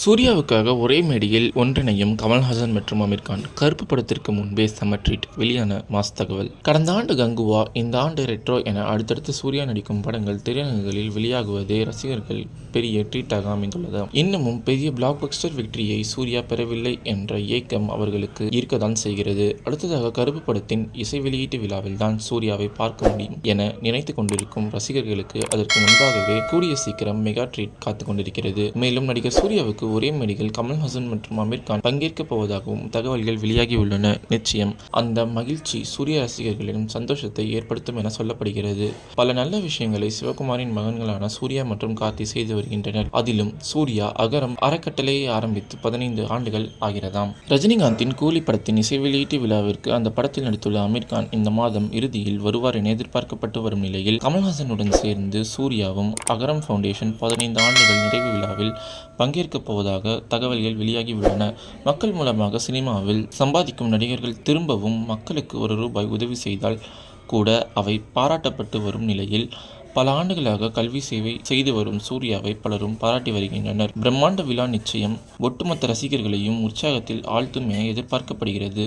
சூர்யாவுக்காக ஒரே மேடையில் ஒன்றிணையும் கமல்ஹாசன் மற்றும் அமீர் கான் கருப்பு படத்திற்கு முன்பே செம ட்ரீட் வெளியான மாஸ் தகவல். கடந்த ஆண்டு கங்குவா இந்த ஆண்டு ரெட்ரோ என அடுத்தடுத்து சூர்யா நடிக்கும் படங்கள் திரையரங்குகளில் வெளியாகுவதே ரசிகர்கள் பெரிய ட்ரீட்டாக அமைந்துள்ளது. இன்னமும் பெரிய பிளாக் பஸ்டர் வெற்றியை சூர்யா பெறவில்லை என்ற ஏக்கம் அவர்களுக்கு இருக்கத்தான் செய்கிறது. அடுத்ததாக கருப்பு படத்தின் இசை வெளியீட்டு விழாவில் தான் சூர்யாவை பார்க்க முடியும் என நினைத்து கொண்டிருக்கும் ரசிகர்களுக்கு அதற்கு முன்பாகவே கூடிய சீக்கிரம் மெகா ட்ரீட் காத்து கொண்டிருக்கிறது. மேலும் நடிகர் சூர்யாவுக்கு ஒரே மேடையில் கமல்ஹாசன் மற்றும் அமீர் கான் பங்கேற்கப் போவதாகவும் தகவல்கள் வெளியாகியுள்ளன. நிச்சயம் அந்த மகிழ்ச்சி சூரிய ரசிகர்களிடம் சந்தோஷத்தை ஏற்படுத்தும் என சொல்லப்படுகிறது. பல நல்ல விஷயங்களை சிவகுமாரின் மகன்களான சூர்யா மற்றும் கார்த்தி செய்து வருகின்றனர். அதிலும் சூர்யா அகரம் அறக்கட்டளையை ஆரம்பித்து பதினைந்து ஆண்டுகள் ஆகிறதாம். ரஜினிகாந்தின் கூலி படத்தின் இசை வெளியீட்டு விழாவிற்கு அந்த படத்தில் நடித்துள்ள அமீர் கான் இந்த மாதம் இறுதியில் வருவார் என எதிர்பார்க்கப்பட்டு வரும் நிலையில் கமல்ஹாசனுடன் சேர்ந்து சூர்யாவும் அகரம் ஃபவுண்டேஷன் பதினைந்து ஆண்டுகள் நிறைவு விழாவில் பங்கேற்கப் போவதாக தகவல்கள் வெளியாகியுள்ளன. மக்கள் மூலமாக சினிமாவில் சம்பாதிக்கும் நடிகர்கள் திரும்பவும் மக்களுக்கு ஒரு ரூபாய் உதவி செய்தால் கூட அவை பாராட்டப்பட்டு வரும் நிலையில் பல ஆண்டுகளாக கல்வி சேவை செய்து வரும் சூர்யாவை பலரும் பாராட்டி வருகின்றனர். பிரம்மாண்ட விழா நிச்சயம் ஒட்டுமொத்த ரசிகர்களையும் உற்சாகத்தில் ஆழ்த்தும் என எதிர்பார்க்கப்படுகிறது.